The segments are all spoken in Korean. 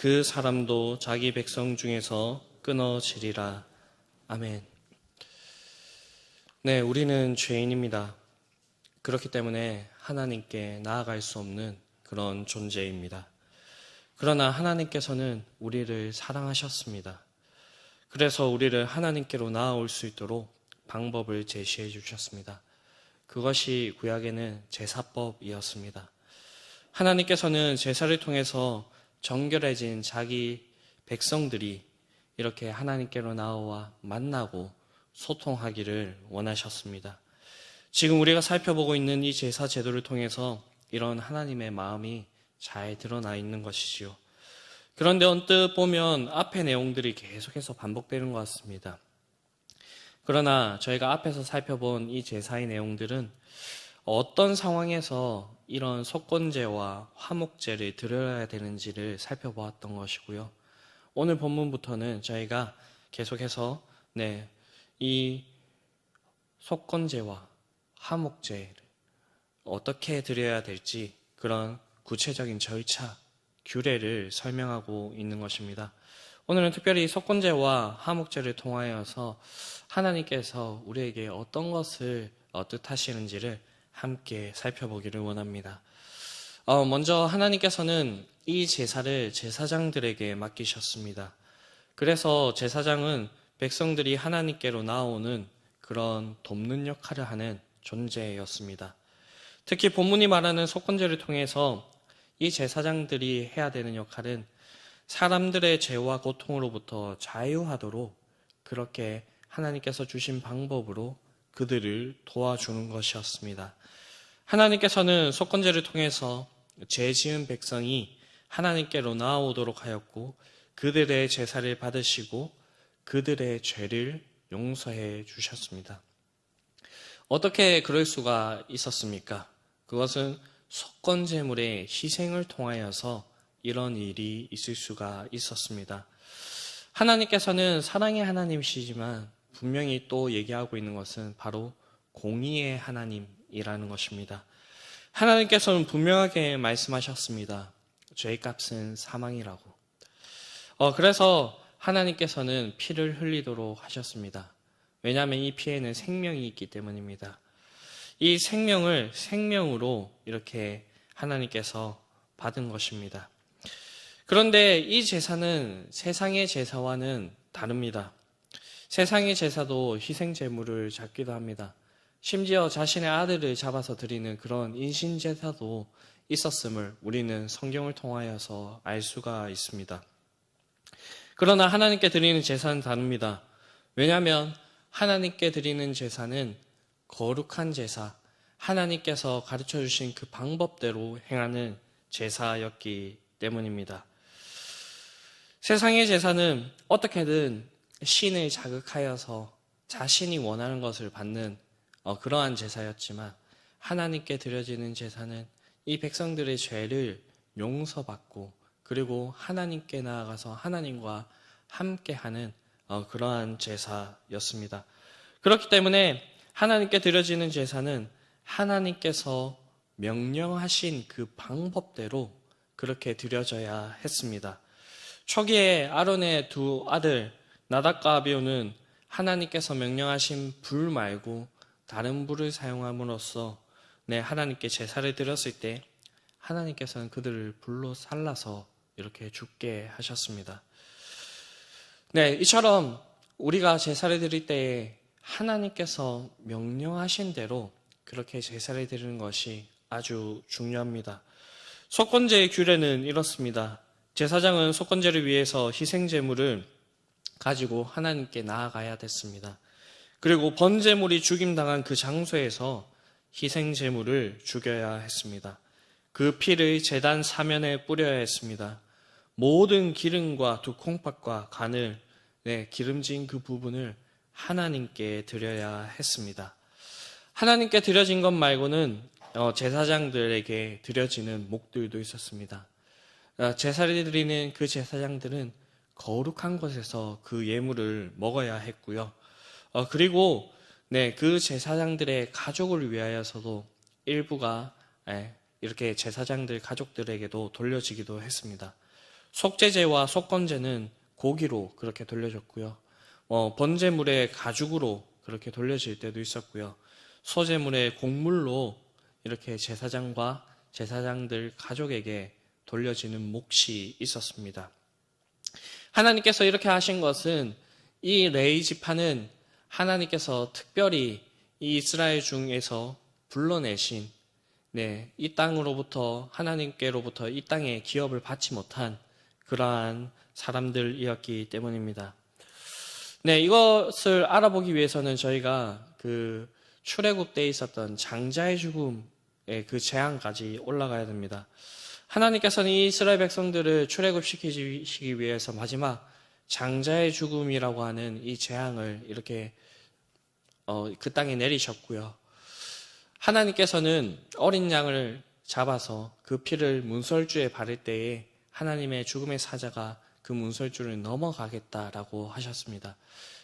그 사람도 자기 백성 중에서 끊어지리라. 아멘. 네, 우리는 죄인입니다. 그렇기 때문에 하나님께 나아갈 수 없는 그런 존재입니다. 그러나 하나님께서는 우리를 사랑하셨습니다. 그래서 우리를 하나님께로 나아올 수 있도록 방법을 제시해 주셨습니다. 그것이 구약에는 제사법이었습니다. 하나님께서는 제사를 통해서 정결해진 자기 백성들이 이렇게 하나님께로 나와 만나고 소통하기를 원하셨습니다. 지금 우리가 살펴보고 있는 이 제사 제도를 통해서 이런 하나님의 마음이 잘 드러나 있는 것이지요. 그런데 언뜻 보면 앞의 내용들이 계속해서 반복되는 것 같습니다. 그러나 저희가 앞에서 살펴본 이 제사의 내용들은 어떤 상황에서 이런 속건제와 화목제를 드려야 되는지를 살펴보았던 것이고요. 오늘 본문부터는 저희가 계속해서 네, 이 속건제와 화목제를 어떻게 드려야 될지 그런 구체적인 절차, 규례를 설명하고 있는 것입니다. 오늘은 특별히 속건제와 화목제를 통하여서 하나님께서 우리에게 어떤 것을 뜻하시는지를 함께 살펴보기를 원합니다. 어, 먼저 하나님께서는 이 제사를 제사장들에게 맡기셨습니다. 그래서 제사장은 백성들이 하나님께로 나오는 그런 돕는 역할을 하는 존재였습니다. 특히 본문이 말하는 속건제를 통해서 이 제사장들이 해야 되는 역할은 사람들의 죄와 고통으로부터 자유하도록 그렇게 하나님께서 주신 방법으로 그들을 도와주는 것이었습니다. 하나님께서는 속건제를 통해서 죄 지은 백성이 하나님께로 나아오도록 하였고 그들의 제사를 받으시고 그들의 죄를 용서해 주셨습니다. 어떻게 그럴 수가 있었습니까? 그것은 속건제물의 희생을 통하여서 이런 일이 있을 수가 있었습니다. 하나님께서는 사랑의 하나님이시지만 분명히 또 얘기하고 있는 것은 바로 공의의 하나님이라는 것입니다. 하나님께서는 분명하게 말씀하셨습니다. 죄의 값은 사망이라고. 어, 그래서 하나님께서는 피를 흘리도록 하셨습니다. 왜냐하면 이 피에는 생명이 있기 때문입니다. 이 생명을 생명으로 이렇게 하나님께서 받은 것입니다. 그런데 이 제사는 세상의 제사와는 다릅니다. 세상의 제사도 희생 제물을 잡기도 합니다. 심지어 자신의 아들을 잡아서 드리는 그런 인신 제사도 있었음을 우리는 성경을 통하여서 알 수가 있습니다. 그러나 하나님께 드리는 제사는 다릅니다. 왜냐하면 하나님께 드리는 제사는 거룩한 제사, 하나님께서 가르쳐 주신 그 방법대로 행하는 제사였기 때문입니다. 세상의 제사는 어떻게든 신을 자극하여서 자신이 원하는 것을 받는 어, 그러한 제사였지만 하나님께 드려지는 제사는 이 백성들의 죄를 용서받고 그리고 하나님께 나아가서 하나님과 함께하는 어, 그러한 제사였습니다. 그렇기 때문에 하나님께 드려지는 제사는 하나님께서 명령하신 그 방법대로 그렇게 드려져야 했습니다. 초기에 아론의 두 아들 나답과 아비오는 하나님께서 명령하신 불 말고 다른 불을 사용함으로써 내 하나님께 제사를 드렸을 때 하나님께서는 그들을 불로 살라서 이렇게 죽게 하셨습니다. 네, 이처럼 우리가 제사를 드릴 때에 하나님께서 명령하신 대로 그렇게 제사를 드리는 것이 아주 중요합니다. 속건제의 규례는 이렇습니다. 제사장은 속건제를 위해서 희생제물을 가지고 하나님께 나아가야 됐습니다. 그리고 번제물이 죽임당한 그 장소에서 희생제물을 죽여야 했습니다. 그 피를 재단 사면에 뿌려야 했습니다. 모든 기름과 두 콩팥과 간을 네, 기름진 그 부분을 하나님께 드려야 했습니다. 하나님께 드려진 것 말고는 어, 제사장들에게 드려지는 목들도 있었습니다. 어, 제사를 드리는 그 제사장들은 거룩한 곳에서 그 예물을 먹어야 했고요. 어, 그리고 네, 그 제사장들의 가족을 위하여서도 일부가 예, 이렇게 제사장들 가족들에게도 돌려지기도 했습니다. 속죄제와 속건제는 고기로 그렇게 돌려졌고요. 어, 번제물의 가죽으로 그렇게 돌려질 때도 있었고요. 소제물의 곡물로 이렇게 제사장과 제사장들 가족에게 돌려지는 몫이 있었습니다. 하나님께서 이렇게 하신 것은 이 레이 지파는 하나님께서 특별히 이 이스라엘 중에서 불러내신 네, 이 땅으로부터 하나님께로부터 이 땅에 기업을 받지 못한 그러한 사람들이었기 때문입니다. 네, 이것을 알아보기 위해서는 저희가 그 출애굽 때 있었던 장자의 죽음의 그 재앙까지 올라가야 됩니다. 하나님께서는 이 이스라엘 백성들을 출애굽시키기 위해서 마지막 장자의 죽음이라고 하는 이 재앙을 이렇게 어, 그 땅에 내리셨고요. 하나님께서는 어린 양을 잡아서 그 피를 문설주에 바를 때에 하나님의 죽음의 사자가 그 문설주를 넘어가겠다라고 하셨습니다.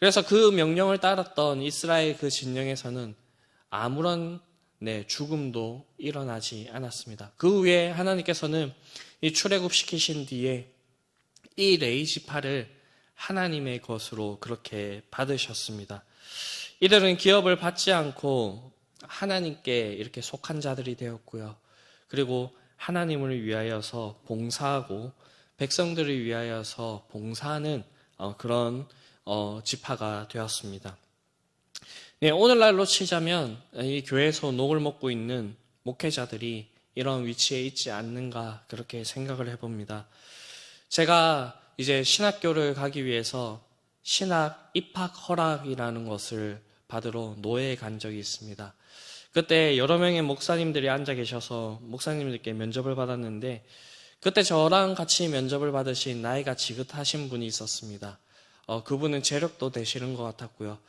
그래서 그 명령을 따랐던 이스라엘 그 진영에서는 아무런 네, 죽음도 일어나지 않았습니다. 그 후에 하나님께서는 이 출애굽 시키신 뒤에 이 레이지파를 하나님의 것으로 그렇게 받으셨습니다. 이들은 기업을 받지 않고 하나님께 이렇게 속한 자들이 되었고요. 그리고 하나님을 위하여서 봉사하고 백성들을 위하여서 봉사하는 어, 그런 어, 지파가 되었습니다. 네, 오늘날로 치자면 이 교회에서 녹을 먹고 있는 목회자들이 이런 위치에 있지 않는가 그렇게 생각을 해봅니다. 제가 이제 신학교를 가기 위해서 신학 입학 허락이라는 것을 받으러 노예에 간 적이 있습니다. 그때 여러 명의 목사님들이 앉아 계셔서 목사님들께 면접을 받았는데 그때 저랑 같이 면접을 받으신 나이가 지긋하신 분이 있었습니다. 어, 그분은 재력도 되시는 것 같았고요.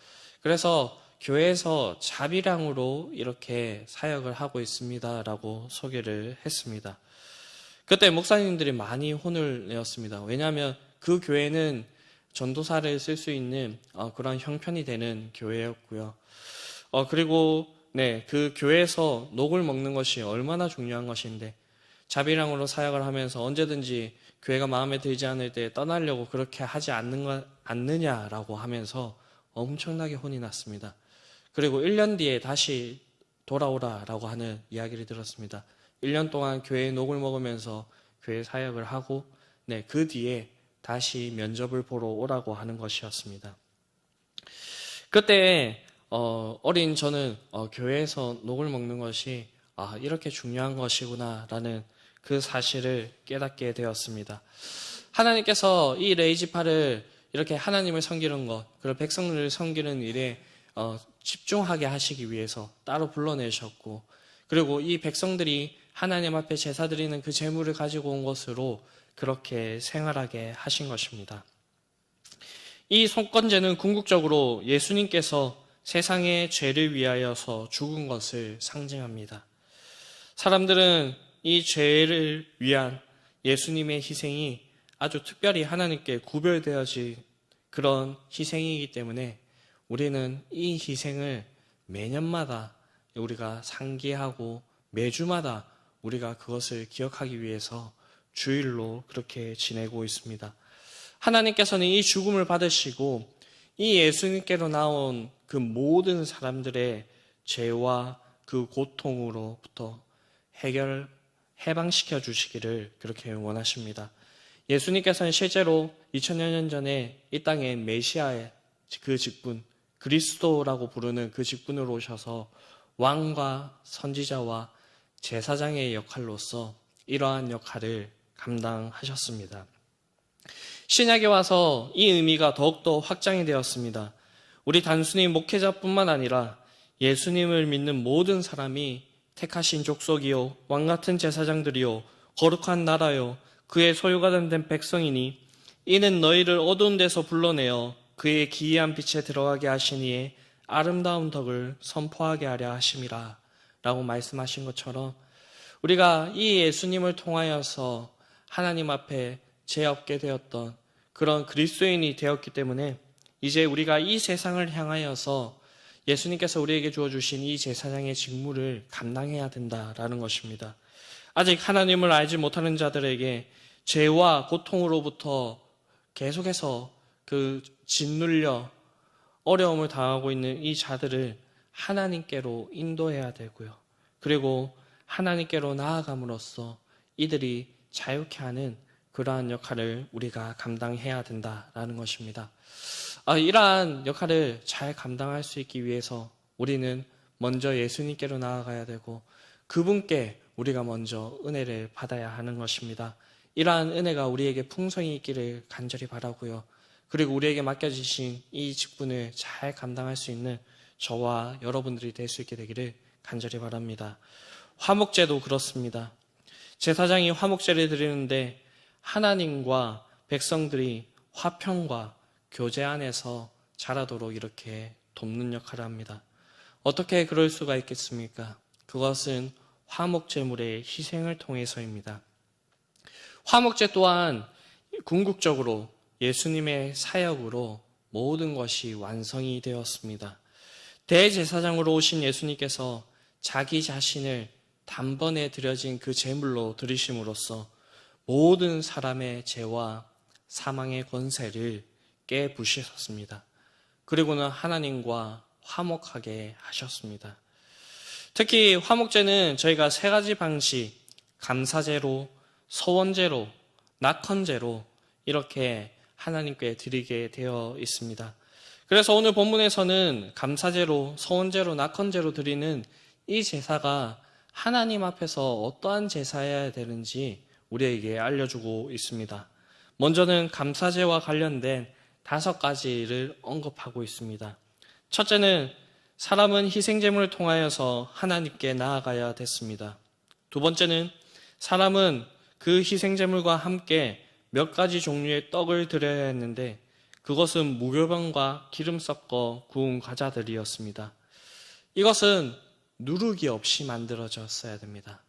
그래서 교회에서 자비량으로 이렇게 사역을 하고 있습니다라고 소개를 했습니다. 그때 목사님들이 많이 혼을 내었습니다. 왜냐하면 그 교회는 전도사를 쓸 수 있는 어, 그런 형편이 되는 교회였고요. 어, 그리고 네, 그 교회에서 녹을 먹는 것이 얼마나 중요한 것인데 자비량으로 사역을 하면서 언제든지 교회가 마음에 들지 않을 때 떠나려고 그렇게 하지 않는 것, 않느냐라고 하면서 엄청나게 혼이 났습니다. 그리고 1년 뒤에 다시 돌아오라라고 하는 이야기를 들었습니다. 1년 동안 교회에 녹을 먹으면서 교회 사역을 하고 네, 그 뒤에 다시 면접을 보러 오라고 하는 것이었습니다. 그때 어, 린 저는 어, 교회에서 녹을 먹는 것이 아, 이렇게 중요한 것이구나라는 그 사실을 깨닫게 되었습니다. 하나님께서 이 레이지파를 이렇게 하나님을 섬기는 것, 그리고 백성들을 섬기는 일에 어, 집중하게 하시기 위해서 따로 불러내셨고, 그리고 이 백성들이 하나님 앞에 제사 드리는 그 재물을 가지고 온 것으로 그렇게 생활하게 하신 것입니다. 이 속건제는 궁극적으로 예수님께서 세상의 죄를 위하여서 죽은 것을 상징합니다. 사람들은 이 죄를 위한 예수님의 희생이 아주 특별히 하나님께 구별되어진 그런 희생이기 때문에 우리는 이 희생을 매년마다 우리가 상기하고 매주마다 우리가 그것을 기억하기 위해서 주일로 그렇게 지내고 있습니다. 하나님께서는 이 죽음을 받으시고 이 예수님께로 나온 그 모든 사람들의 죄와 그 고통으로부터 해결, 해방시켜 주시기를 그렇게 원하십니다. 예수님께서는 실제로 2000여 년 전에 이 땅에 메시아의 그 직분, 그리스도라고 부르는 그 직분으로 오셔서 왕과 선지자와 제사장의 역할로서 이러한 역할을 감당하셨습니다. 신약에 와서 이 의미가 더욱더 확장이 되었습니다. 우리 단순히 목회자뿐만 아니라 예수님을 믿는 모든 사람이 택하신 족속이요, 왕 같은 제사장들이요, 거룩한 나라요, 그의 소유가 된 백성이니 이는 너희를 어두운 데서 불러내어 그의 기이한 빛에 들어가게 하시니에 아름다운 덕을 선포하게 하려 하심이라 라고 말씀하신 것처럼 우리가 이 예수님을 통하여서 하나님 앞에 죄 없게 되었던 그런 그리스도인이 되었기 때문에 이제 우리가 이 세상을 향하여서 예수님께서 우리에게 주어 주신 이 제사장의 직무를 감당해야 된다라는 것입니다. 아직 하나님을 알지 못하는 자들에게 죄와 고통으로부터 계속해서 그 짓눌려 어려움을 당하고 있는 이 자들을 하나님께로 인도해야 되고요. 그리고 하나님께로 나아감으로써 이들이 자유케 하는 그러한 역할을 우리가 감당해야 된다라는 것입니다. 아, 이러한 역할을 잘 감당할 수 있기 위해서 우리는 먼저 예수님께로 나아가야 되고 그분께 우리가 먼저 은혜를 받아야 하는 것입니다. 이러한 은혜가 우리에게 풍성히 있기를 간절히 바라고요. 그리고 우리에게 맡겨주신 이 직분을 잘 감당할 수 있는 저와 여러분들이 될 수 있게 되기를 간절히 바랍니다. 화목제도 그렇습니다. 제사장이 화목제를 드리는데 하나님과 백성들이 화평과 교제 안에서 자라도록 이렇게 돕는 역할을 합니다. 어떻게 그럴 수가 있겠습니까? 그것은 화목제물의 희생을 통해서입니다. 화목제 또한 궁극적으로 예수님의 사역으로 모든 것이 완성이 되었습니다. 대제사장으로 오신 예수님께서 자기 자신을 단번에 드려진 그 제물로 드리심으로써 모든 사람의 죄와 사망의 권세를 깨부시셨습니다. 그리고는 하나님과 화목하게 하셨습니다. 특히 화목제는 저희가 세 가지 방식, 감사제로, 소원제로, 낙헌제로 이렇게 하나님께 드리게 되어 있습니다. 그래서 오늘 본문에서는 감사제로, 소원제로, 낙헌제로 드리는 이 제사가 하나님 앞에서 어떠한 제사여야 되는지 우리에게 알려주고 있습니다. 먼저는 감사제와 관련된 다섯 가지를 언급하고 있습니다. 첫째는 사람은 희생제물을 통하여서 하나님께 나아가야 됐습니다. 두 번째는 사람은 그 희생제물과 함께 몇 가지 종류의 떡을 드려야 했는데 그것은 무교병과 기름 섞어 구운 과자들이었습니다. 이것은 누르기 없이 만들어졌어야 됩니다.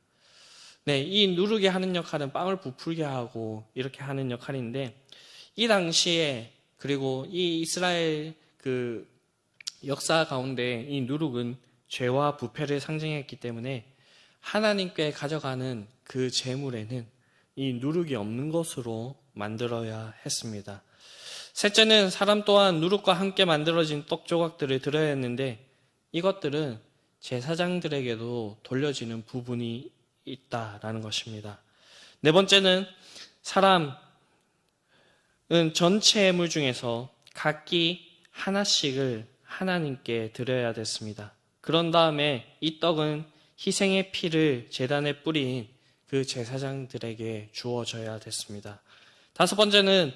네, 이 누르게 하는 역할은 빵을 부풀게 하고 이렇게 하는 역할인데 이 당시에 그리고 이 이스라엘 그 역사 가운데 이 누룩은 죄와 부패를 상징했기 때문에 하나님께 가져가는 그 재물에는 이 누룩이 없는 것으로 만들어야 했습니다. 셋째는 사람 또한 누룩과 함께 만들어진 떡 조각들을 들어야 했는데 이것들은 제사장들에게도 돌려지는 부분이 있다라는 것입니다. 네 번째는 사람은 전체 예물 중에서 각기 하나씩을 하나님께 드려야 됐습니다. 그런 다음에 이 떡은 희생의 피를 재단에 뿌린 그 제사장들에게 주어져야 됐습니다. 다섯 번째는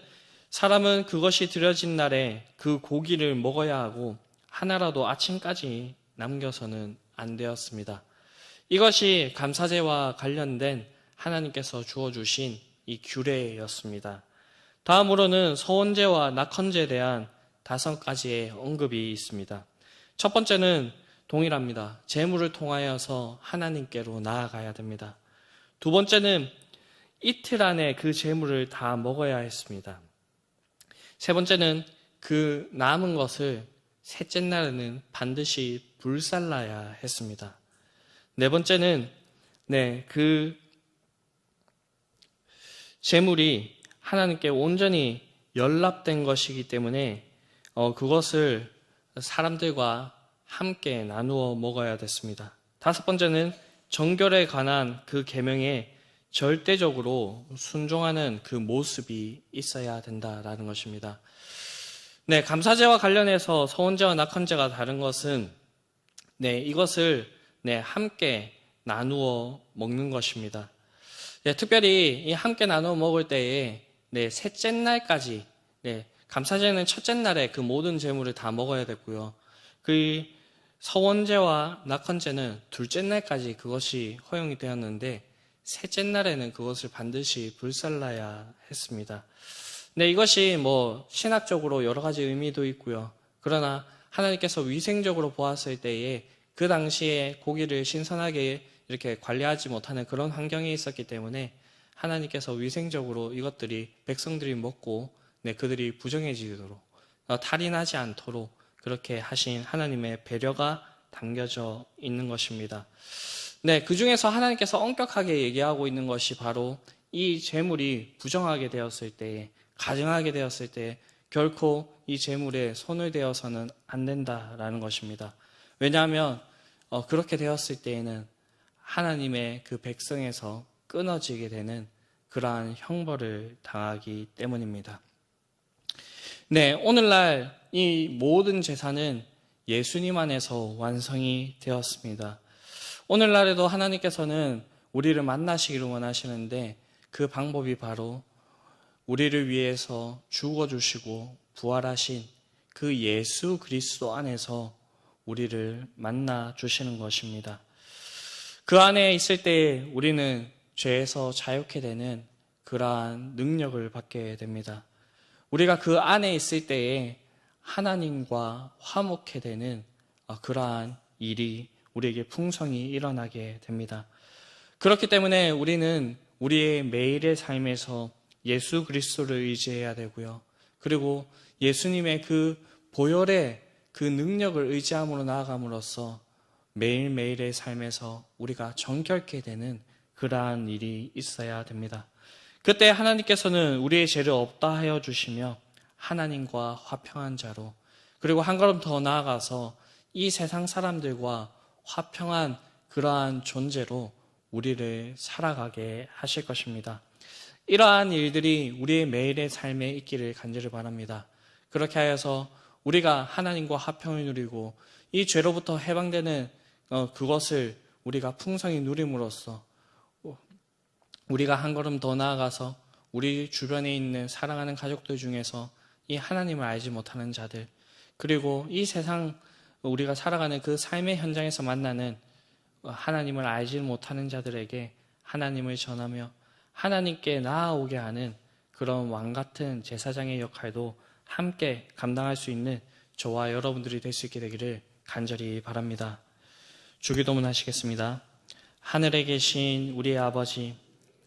사람은 그것이 드려진 날에 그 고기를 먹어야 하고 하나라도 아침까지 남겨서는 안 되었습니다. 이것이 감사제와 관련된 하나님께서 주어주신 이 규례였습니다. 다음으로는 서원제와 낙헌제에 대한 다섯 가지의 언급이 있습니다. 첫 번째는 동일합니다. 재물을 통하여서 하나님께로 나아가야 됩니다. 두 번째는 이틀 안에 그 재물을 다 먹어야 했습니다. 세 번째는 그 남은 것을 셋째 날에는 반드시 불살라야 했습니다. 네 번째는 네, 그 재물이 하나님께 온전히 연락된 것이기 때문에 어, 그것을 사람들과 함께 나누어 먹어야 됐습니다. 다섯 번째는 정결에 관한 그 계명에 절대적으로 순종하는 그 모습이 있어야 된다라는 것입니다. 네, 감사제와 관련해서 서원제와 낙헌제가 다른 것은 네, 이것을 네, 함께 나누어 먹는 것입니다. 네, 특별히 이 함께 나누어 먹을 때에 네, 셋째 날까지 네, 감사제는 첫째 날에 그 모든 재물을 다 먹어야 됐고요. 그 서원제와 낙헌제는 둘째 날까지 그것이 허용이 되었는데 셋째 날에는 그것을 반드시 불살라야 했습니다. 네, 이것이 뭐 신학적으로 여러 가지 의미도 있고요. 그러나 하나님께서 위생적으로 보았을 때에 그 당시에 고기를 신선하게 이렇게 관리하지 못하는 그런 환경에 있었기 때문에 하나님께서 위생적으로 이것들이 백성들이 먹고 네, 그들이 부정해지도록 어, 탈인하지 않도록 그렇게 하신 하나님의 배려가 담겨져 있는 것입니다. 네, 그 중에서 하나님께서 엄격하게 얘기하고 있는 것이 바로 이 재물이 부정하게 되었을 때에 가증하게 되었을 때 결코 이 재물에 손을 대어서는 안 된다라는 것입니다. 왜냐하면 어, 그렇게 되었을 때에는 하나님의 그 백성에서 끊어지게 되는 그러한 형벌을 당하기 때문입니다. 네, 오늘날 이 모든 제사는 예수님 안에서 완성이 되었습니다. 오늘날에도 하나님께서는 우리를 만나시기를 원하시는데 그 방법이 바로 우리를 위해서 죽어주시고 부활하신 그 예수 그리스도 안에서 우리를 만나 주시는 것입니다. 그 안에 있을 때 우리는 죄에서 자유케 되는 그러한 능력을 받게 됩니다. 우리가 그 안에 있을 때에 하나님과 화목해 되는 그러한 일이 우리에게 풍성히 일어나게 됩니다. 그렇기 때문에 우리는 우리의 매일의 삶에서 예수 그리스도를 의지해야 되고요. 그리고 예수님의 그 보혈의 그 능력을 의지함으로 나아감으로써 매일매일의 삶에서 우리가 정결케 되는 그러한 일이 있어야 됩니다. 그때 하나님께서는 우리의 죄를 없다 하여 주시며 하나님과 화평한 자로 그리고 한 걸음 더 나아가서 이 세상 사람들과 화평한 그러한 존재로 우리를 살아가게 하실 것입니다. 이러한 일들이 우리의 매일의 삶에 있기를 간절히 바랍니다. 그렇게 하여서 우리가 하나님과 화평을 누리고 이 죄로부터 해방되는 어, 그것을 우리가 풍성히 누림으로써 우리가 한 걸음 더 나아가서 우리 주변에 있는 사랑하는 가족들 중에서 이 하나님을 알지 못하는 자들 그리고 이 세상 우리가 살아가는 그 삶의 현장에서 만나는 하나님을 알지 못하는 자들에게 하나님을 전하며 하나님께 나아오게 하는 그런 왕 같은 제사장의 역할도 함께 감당할 수 있는 저와 여러분들이 될 수 있게 되기를 간절히 바랍니다. 주기도문 하시겠습니다. 하늘에 계신 우리 아버지,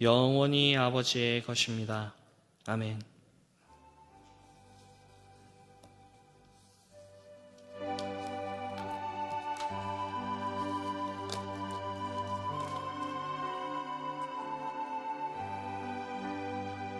영원히 아버지의 것입니다. 아멘.